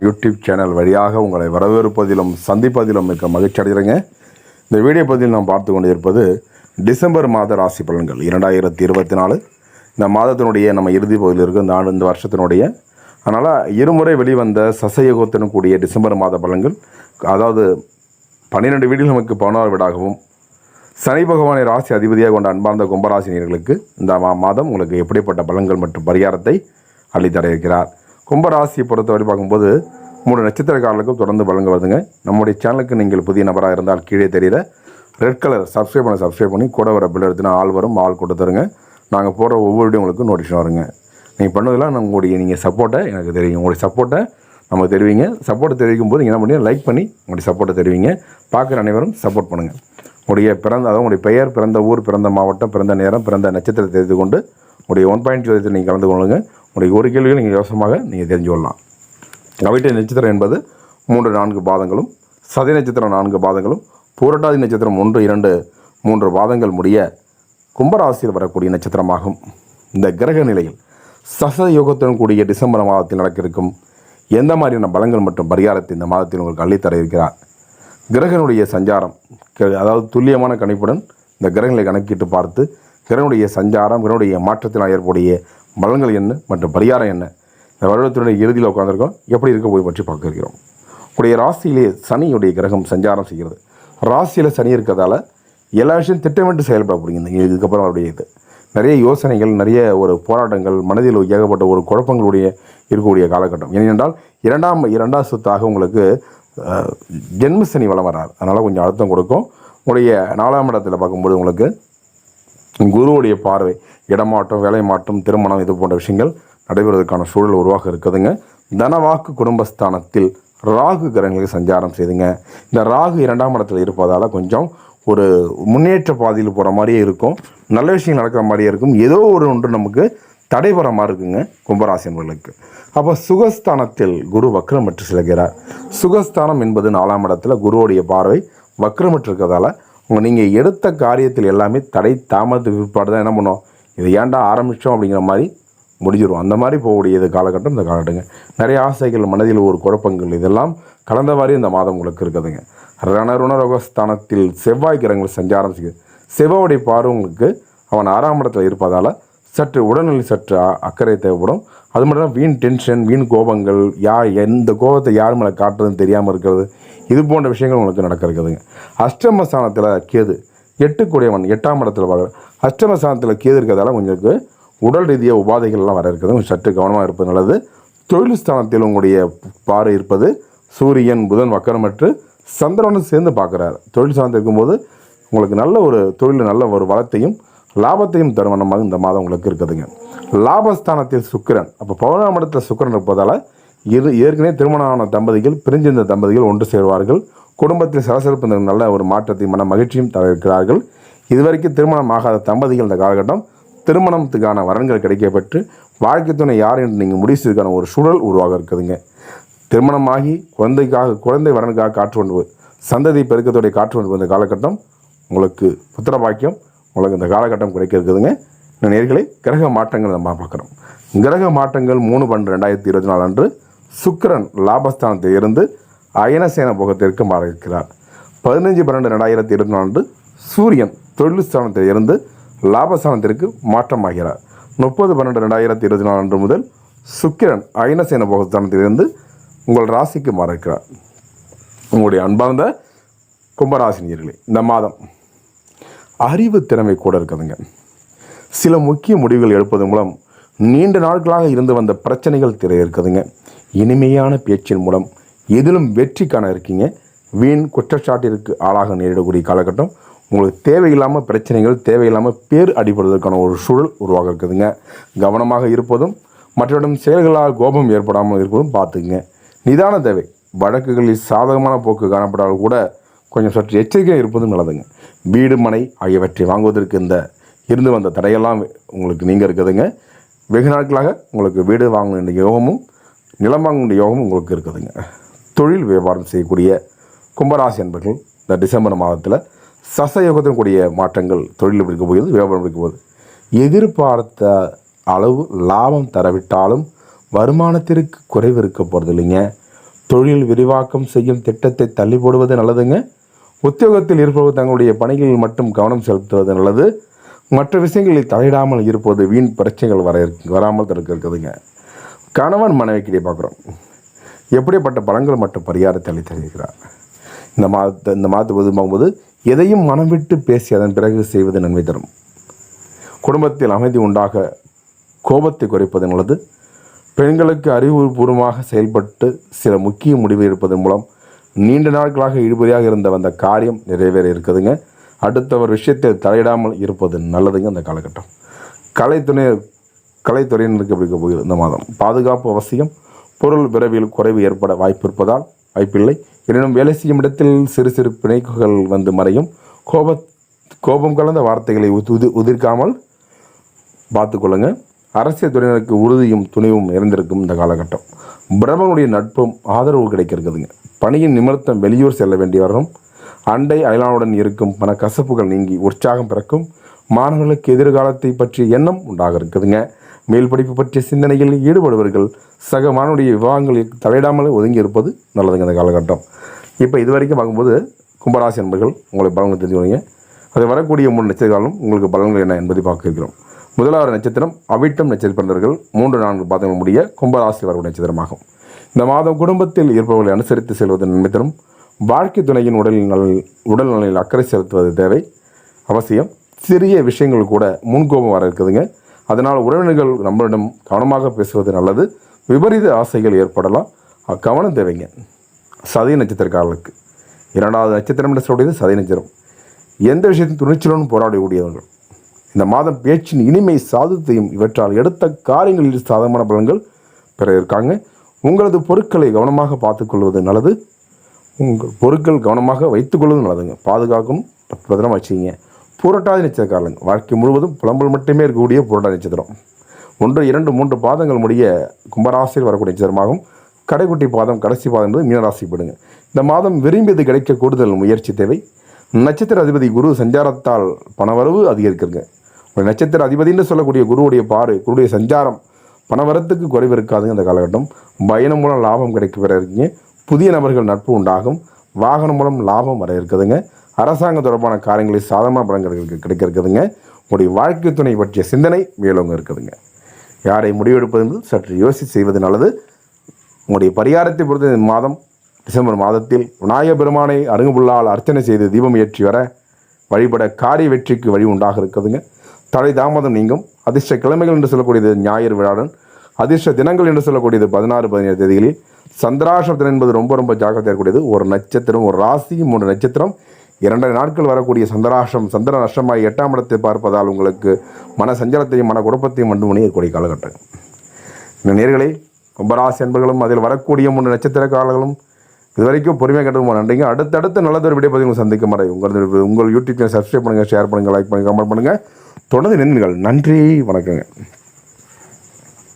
YouTube channel வழியாக உங்களை வரவேற்பதிலும் சந்திப்பதிலும் மிக்க மகிழ்ச்சி அடைகிறேங்க. இந்த வீடியோ பதிவில் நாம் பார்த்து கொண்டு இருப்பது டிசம்பர் மாத ராசி பலன்கள். இரண்டாயிரத்தி இருபத்தி நாலு இந்த மாதத்தினுடைய நம்ம இறுதி பகுதியில் இருக்க இந்த ஆண்டு இந்த வருஷத்தினுடைய. அதனால் இருமுறை வெளிவந்த சசயோகத்துடன் கூடிய டிசம்பர் மாத பலன்கள் அதாவது பன்னிரெண்டு வீடுகள் நமக்கு பதினோரு வீடாகவும் சனி பகவானை ராசி அதிபதியாக கொண்ட அன்பார்ந்த கும்பராசினியர்களுக்கு இந்த மா- மாதம் உங்களுக்கு எப்படிப்பட்ட பலன்கள் மற்றும் பரிகாரத்தை அள்ளித்தர இருக்கிறார். கும்பராசியை பொறுத்தவரை பார்க்கும்போது மூணு நட்சத்திரக்காரர்களுக்கும் தொடர்ந்து பலன்கள் வருதுங்க. நம்முடைய சேனலுக்கு நீங்கள் புதிய நபராக இருந்தால் கீழே தெரியல. ரெட் கலர் சப்ஸ்கிரைப் பண்ண சப்ஸ்கிரைப் பண்ணி கூட வர பில் எடுத்துனா ஆள் வரும் ஆள் கொடுத்துருங்க நாங்கள் போடுற ஒவ்வொரு வீடியோ உங்களுக்கு நோட்டிஃபிகேஷன் வருங்க. நீங்கள் பண்ணதெல்லாம் உங்களுடைய நீங்கள் சப்போர்ட்டை எனக்கு தெரியும். உங்களுடைய சப்போர்ட்டை நமக்கு தெரிவிங்க. சப்போர்ட் தெரிவிக்கும் போது நீங்கள் என்ன பண்ணி லைக் பண்ணி உங்களுடைய சப்போர்ட்டை தெரிவிங்க. பார்க்குற அனைவரும் சப்போர்ட் பண்ணுங்கள் உங்களுடைய பிறந்த அதாவது உங்களுடைய பெயர் பிறந்த ஊர் பிறந்த மாவட்டம் பிறந்த நேரம் பிறந்த நட்சத்திரத்தை தெரிந்து கொண்டு உங்களுடைய ஒன் பாயிண்ட் ஜோதியத்தில் நீங்கள் கலந்து கொள்ளுங்க. உங்களுடைய ஒரு கேள்வியில் நீங்கள் யோசமாக நீங்கள் தெரிஞ்சு கொள்ளலாம். அவிட்ட நட்சத்திரம் என்பது மூன்று நான்கு பாதங்களும் சதி நட்சத்திரம் நான்கு பாதங்களும் பூரட்டாதி நட்சத்திரம் ஒன்று இரண்டு மூன்று பாதங்கள் முடிய கும்பராசியில் வரக்கூடிய நட்சத்திரமாகும். இந்த கிரக நிலையில் சச யோகத்துடன் கூடிய டிசம்பர் மாதத்தில் நடக்க இருக்கும் எந்த மாதிரியான பலங்கள் மற்றும் பரிகாரத்தை இந்த மாதத்தில் உங்களுக்கு அள்ளித்தர இருக்கிறார்? கிரகனுடைய சஞ்சாரம் க- அதாவது துல்லியமான கணிப்புடன் இந்த கிரகங்களை கணக்கிட்டு பார்த்து கிரகனுடைய சஞ்சாரம் கிரகனுடைய மாற்றத்தினால் ஏற்படைய பலன்கள் என்ன மற்றும் பரிகாரம் என்ன? இந்த வருடத்தினுடைய இறுதியில் உட்காந்துருக்கோம் எப்படி இருக்க போய் பற்றி பார்க்க இருக்கிறோம். உடைய ராசியிலே சனியுடைய கிரகம் சஞ்சாரம் செய்கிறது. ராசியில் சனி இருக்கிறதால எல்லா விஷயம் திட்டமிட்டு செயல்பட முடியுங்க இதுக்கப்புறம் அவருடைய இது. நிறைய யோசனைகள் நிறைய ஒரு போராட்டங்கள் மனதில் ஏகப்பட்ட ஒரு குழப்பங்களுடைய இருக்கக்கூடிய காலகட்டம். ஏனென்றால் இரண்டாம் இரண்டாம் சொத்தாக உங்களுக்கு ஜென்ம சனி வளம் வராது அதனால் கொஞ்சம் அழுத்தம் கொடுக்கும். உங்களுடைய நாலாம் இடத்தில் பார்க்கும்போது உங்களுக்கு குருவுடைய பார்வை இடமாற்றம் வேலை மாற்றம் திருமணம் இது போன்ற விஷயங்கள் நடைபெறுவதற்கான சூழல் உருவாக இருக்குதுங்க. தனவாக்கு குடும்பஸ்தானத்தில் ராகு கிரகங்களுக்கு சஞ்சாரம் செய்துங்க. இந்த ராகு இரண்டாம் இடத்தில் இருப்பதால் கொஞ்சம் ஒரு முன்னேற்ற பாதையில் போகிற மாதிரியே இருக்கும். நல்ல விஷயங்கள் நடக்கிற மாதிரியே இருக்கும். ஏதோ ஒரு ஒன்று நமக்கு தடைபெற மாதிரி இருக்குங்க கும்பராசி என்பவர்களுக்கு. அப்போ சுகஸ்தானத்தில் குரு வக்ரமற்று செல்கிறார். சுகஸ்தானம் என்பது நாலாம் இடத்துல குருவுடைய பார்வை வக்ரமற்று இருக்கிறதால உங்கள் நீங்கள் எடுத்த காரியத்தில் எல்லாமே தடை தாமதத்து பிற்பாடு தான் என்ன பண்ணுவோம் இதை ஏன்டா ஆரம்பித்தோம் அப்படிங்கிற மாதிரி முடிஞ்சிடும் அந்த மாதிரி போகக்கூடிய இது காலகட்டம் இந்த காலகட்டங்க. நிறைய ஆசைகள் மனதில் ஒரு குழப்பங்கள் இதெல்லாம் கலந்த மாதிரி இந்த மாதம் உங்களுக்கு இருக்குதுங்க. ரணருணரோகஸ்தானத்தில் செவ்வாய் கிரகங்கள் சஞ்சாரம் செய்யுது செவ்வாயுடைய பார்வை உங்களுக்கு அவன் ஆறாம் இடத்துல இருப்பதால் சற்று உடல்நிலை சற்று அக்கறை தேவைப்படும். அது மட்டும் தான் வீண் டென்ஷன் வீண் கோபங்கள் யார் எந்த கோபத்தை யார் மேலே காட்டுறதுன்னு தெரியாமல் இருக்கிறது. இது போன்ற விஷயங்கள் உங்களுக்கு நடக்க இருக்குதுங்க அஷ்டமஸ்தானத்தில் கேது எட்டுக்குடையவன் எட்டாம் இடத்துல பார்க்குறேன் அஷ்டமஸ்தானத்தில் கேது இருக்கிறதால உங்களுக்கு உடல் ரீதியாக உபாதைகள்லாம் வர இருக்குது. கொஞ்சம் சற்று கவனமாக இருப்பது நல்லது. தொழில் ஸ்தானத்தில் உங்களுடைய பாறை இருப்பது சூரியன் புதன் வக்கரமற்று சந்திரனும் சேர்ந்து பார்க்குறாரு. தொழில் ஸ்தானத்தில் இருக்கும்போது உங்களுக்கு நல்ல ஒரு தொழில் நல்ல ஒரு வளத்தையும் லாபத்தையும் தருவனமாக இந்த மாதம் உங்களுக்கு இருக்குதுங்க. லாபஸ்தானத்தில் சுக்கிரன். அப்போ பதினொன்றாம் இடத்துல சுக்கிரன் இருப்பதால் இரு ஏற்கனவே திருமணம் ஆன தம்பதிகள் பிரிஞ்சிருந்த தம்பதிகள் ஒன்று சேருவார்கள். குடும்பத்தில் சலசலப்பு நல்ல ஒரு மாற்றத்தையும் மன மகிழ்ச்சியும் தர இருக்கிறார்கள் இதுவரைக்கும் திருமணம் ஆகாத தம்பதிகள் இந்த காலகட்டம் திருமணத்துக்கான வரன்கள் கிடைக்கப்பெற்று வாழ்க்கை துணை யார் என்று நீங்கள் முடிச்சதுக்கான ஒரு சூழல் உருவாக இருக்குதுங்க. திருமணமாகி குழந்தைக்காக குழந்தை வரனுக்காக காற்று கொண்டு சந்ததி பெருக்கத்துடைய காற்று கொண்டு வந்த காலகட்டம் உங்களுக்கு புத்திர பாக்கியம் உங்களுக்கு இந்த காலகட்டம் கிடைக்க இருக்குதுங்க. நேர்களை கிரக மாற்றங்கள் நம்ம பார்க்குறோம். கிரக மாற்றங்கள் மூணு பன்னெண்டு ரெண்டாயிரத்தி இருபத்தி நாலு அன்று சுக்கிரன் லாபஸ்தானத்தில் இருந்து அயனசேன போகத்திற்கு மாறியிருக்கிறார். பதினஞ்சு பன்னெண்டு ரெண்டாயிரத்தி இருபத்தி நாலு அன்று சூரியன் தொழில் ஸ்தானத்தில் இருந்து லாபஸ்தானத்திற்கு மாற்றமாகிறார். முப்பது பன்னெண்டு ரெண்டாயிரத்தி இருபத்தி நாலு அன்று முதல் சுக்கிரன் அயனசேன போகஸ்தானத்திலிருந்து உங்கள் ராசிக்கு மாறியிருக்கிறார். உங்களுடைய அன்பார்ந்த கும்பராசினியர்களே இந்த மாதம் அறிவு திறமை கூட இருக்குதுங்க. சில முக்கிய முடிவுகள் எடுப்பதன் மூலம் நீண்ட நாட்களாக இருந்து வந்த பிரச்சனைகள் திரை இருக்குதுங்க. இனிமையான பேச்சின் மூலம் எதிலும் வெற்றி காண இருக்கீங்க. வீண் குற்றச்சாட்டிற்கு ஆளாக நேரிடக்கூடிய காலகட்டம். உங்களுக்கு தேவையில்லாமல் பிரச்சனைகள் தேவையில்லாமல் பேர் அடிபடுவதற்கான ஒரு சூழல் உருவாக இருக்குதுங்க. கவனமாக இருப்பதும் மற்றவரிடம் செயல்களால் கோபம் ஏற்படாமல் இருப்பதும் பார்த்துக்குங்க. நிதான தேவை. வழக்குகளில் சாதகமான போக்கு காணப்பட்டால் கூட கொஞ்சம் சற்று எச்சரிக்கையாக இருப்பதும் நல்லதுங்க. வீடு மனை ஆகியவற்றை வாங்குவதற்கு இந்த இருந்து வந்த தடையெல்லாம் உங்களுக்கு நீங்கள் இருக்குதுங்க. வெகு நாட்களாக உங்களுக்கு வீடு வாங்க வேண்டிய யோகமும் நிலம் யோகம் உங்களுக்கு இருக்குதுங்க. தொழில் வியாபாரம் செய்யக்கூடிய கும்பராசி என்பர்கள் இந்த டிசம்பர் மாதத்தில் சசயோகத்தின் கூடிய மாற்றங்கள் தொழில் இருக்க போகுது வியாபாரம் இருக்க போகுது எதிர்பார்த்த அளவு லாபம் தரவிட்டாலும் வருமானத்திற்கு குறைவு இருக்க போகிறது இல்லைங்க. தொழில் விரிவாக்கம் செய்யும் திட்டத்தை தள்ளி போடுவது நல்லதுங்க. உத்தியோகத்தில் இருப்பவர் தங்களுடைய பணிகளில் மட்டும் கவனம் செலுத்துவது நல்லது. மற்ற விஷயங்களில் தலையிடாமல் இருப்பது வீண் பிரச்சனைகள் வர வராமல் தடுக்க இருக்குதுங்க. கணவன் மனைவிக்கிட்டே பார்க்குறோம். எப்படிப்பட்ட பலங்கள் மற்றும் பரிகாரத்தை அளித்து இந்த மாதத்தை இந்த மாதத்தை பொது பார்க்கும்போது எதையும் மனம் விட்டு பேசி அதன் பிறகு செய்வது நன்மை தரும். குடும்பத்தில் அமைதி உண்டாக கோபத்தை குறைப்பது நல்லது பெண்களுக்கு அறிவுபூர்வமாக செயல்பட்டு சில முக்கிய முடிவு எடுப்பதன் மூலம் நீண்ட நாட்களாக இழுபறியாக இருந்த அந்த காரியம் நிறைவேற இருக்குதுங்க. அடுத்தவர் விஷயத்தில் தலையிடாமல் இருப்பது நல்லதுங்க அந்த காலகட்டம். கலைத்துணை கலைத்துறையினருக்கு எப்படி இருக்க போகுது? இந்த மாதம் பாதுகாப்பு அவசியம் பொருள் விரைவில் குறைவு ஏற்பட வாய்ப்பு இருப்பதால் வாய்ப்பில்லை. எனினும் வேலை செய்யும் இடத்தில் சிறு சிறு பிணைப்புகள் வந்து மறையும். கோப கோபம் கலந்த வார்த்தைகளை உது உதிர்க்காமல் பார்த்துக்கொள்ளுங்க அரசியல் துறையினருக்கு உறுதியும் துணிவும் இருந்திருக்கும் இந்த காலகட்டம். பிரபனுடைய நட்பும் ஆதரவு கிடைக்கிறதுங்க பணியின் நிமித்தம் வெளியூர் செல்ல வேண்டி வரும். அண்டை அயலானுடன் இருக்கும் பண கசப்புகள் நீங்கி உற்சாகம் பிறக்கும். மாணவர்களுக்கு எதிர்காலத்தை பற்றிய எண்ணம் உண்டாக இருக்குதுங்க. மேல் படிப்பு பற்றிய சிந்தனையில் ஈடுபடுவர்கள் சக மாணவனுடைய விவாகங்களில் தலையிடாமல் ஒதுங்கி இருப்பது நல்லதுங்க இந்த காலகட்டம். இப்போ இது வரைக்கும் பார்க்கும்போது கும்பராசி என்பர்கள் உங்களை பலன்கள் தெரிஞ்சுக்கொள்ளுங்க அது வரக்கூடிய மூணு நட்சத்திரங்களும் உங்களுக்கு பலன்கள் என்ன என்பதை பார்க்க இருக்கிறோம். முதலாவது நட்சத்திரம் அவிட்டம் நட்சத்திரர்கள் மூன்று நான்கு பாதங்கள் முடிய கும்பராசி வரக்கூடிய நட்சத்திரமாகும். இந்த மாதம் குடும்பத்தில் இருப்பவர்களை அனுசரித்து செல்வது நன்மை தரும் வாழ்க்கை துணையின் உடல் நல உடல் நலையில் அக்கறை செலுத்துவது தேவை. அவசியம். சிறிய விஷயங்கள் கூட முன்கோபம் வர இருக்குதுங்க. அதனால் உறவினர்கள் நம்மளிடம் கவனமாக பேசுவது நல்லது. விபரீத ஆசைகள் ஏற்படலாம். கவனம் தேவைங்க. சதி நட்சத்திரக்காரர்களுக்கு. இரண்டாவது நட்சத்திரம் என்று சொல்லியது சதி நட்சத்திரம். எந்த விஷயத்தையும் துணிச்சலுடன் போராடக்கூடியவர்கள். இந்த மாதம் பேச்சின் இனிமை சாதத்தையும் இவற்றால் எடுத்த காரியங்களில் சாதகமான பலன்கள் பெற இருக்காங்க. உங்களது பொருட்களை கவனமாக பார்த்துக்கொள்வது நல்லது. உங்கள் பொருட்கள் கவனமாக வைத்துக்கொள்வது நல்லதுங்க. பாதுகாக்கும் பத்திரமா வச்சுக்கிங்க. புரட்டாதி நட்சத்திரக்காரங்க வாழ்க்கை முழுவதும் புலம்பல் மட்டுமே இருக்கக்கூடிய புரட்டாதி நட்சத்திரம். ஒன்று இரண்டு மூன்று பாதங்கள் முடிய கும்பராசியில் வரக்கூடிய நட்சத்திரமாகும் கடைக்குட்டி பாதம் கடைசி பாதம் என்பது மீனராசிப்படுங்க இந்த மாதம் விரும்பியது கிடைக்க கூடுதல் முயற்சி தேவை. நட்சத்திர அதிபதி குரு சஞ்சாரத்தால் பணவரவு அதிகரிக்கிறங்க ஒரு நட்சத்திர அதிபதின்னு சொல்லக்கூடிய குருவுடைய பாரு குருடைய சஞ்சாரம் பணவரத்துக்கு குறைவு இருக்காதுங்க அந்த காலகட்டம். பயணம் மூலம் லாபம் கிடைக்க பெற இருக்கீங்க. புதிய நபர்கள் நட்பு உண்டாகும். வாகனம் மூலம் லாபம் வர இருக்குதுங்க. அரசாங்கம் தொடர்பான காரியங்களில் சாதமாக பலன்கள் கிடைக்க இருக்குதுங்க உங்களுடைய வாழ்க்கை துணை பற்றிய சிந்தனை மேலோங்க இருக்குதுங்க. யாரை முடிவெடுப்பது என்பது சற்று யோசித்து செய்வது நல்லது. உங்களுடைய பரிகாரத்தை பொறுத்த இந்த மாதம் டிசம்பர் மாதத்தில் விநாயக பெருமானை அருங்குபுல்லால் அர்ச்சனை செய்து தீபம் ஏற்றி வர வழிபட காரிய வெற்றிக்கு வழி உண்டாக இருக்குதுங்க. தடை தாமதம் நீங்கும். அதிர்ஷ்ட கிழமைகள் என்று சொல்லக்கூடியது ஞாயிறு விழாடன் அதிர்ஷ்ட தினங்கள் என்று சொல்லக்கூடியது பதினாறு பதினேழு தேதிகளில். சந்திராஷ்டமம் என்பது ரொம்ப ரொம்ப ஜாக்கிரதையாக இருக்கக்கூடியது. ஒரு நட்சத்திரம் ஒரு ராசி மூன்று நட்சத்திரம். இரண்டரை நாட்கள் வரக்கூடிய சந்திராஷ்டம் சந்திர நஷ்டமாய் எட்டாம் இடத்தை பார்ப்பதால் உங்களுக்கு மன சஞ்சலத்தையும் மன குழப்பத்தையும் மட்டும் மணி இருக்கக்கூடிய காலகட்டம். இந்த நேர்களை கும்பராசி என்பர்களும் அதில் வரக்கூடிய மூன்று நட்சத்திர காலங்களும் இதுவரைக்கும் பொறுமையாக கேட்டது நன்றிங்க. அடுத்தடுத்த நல்லதொரு விடிய பதிவு சந்திக்கும் வரை உங்கள் உங்கள் யூடியூப் சேனல் சப்ஸ்கிரைப் பண்ணுங்கள் ஷேர் பண்ணுங்கள் லைக் பண்ணுங்கள் கமெண்ட் பண்ணுங்கள் தொடர்ந்து நின்றுங்கள் நன்றி வணக்கங்க.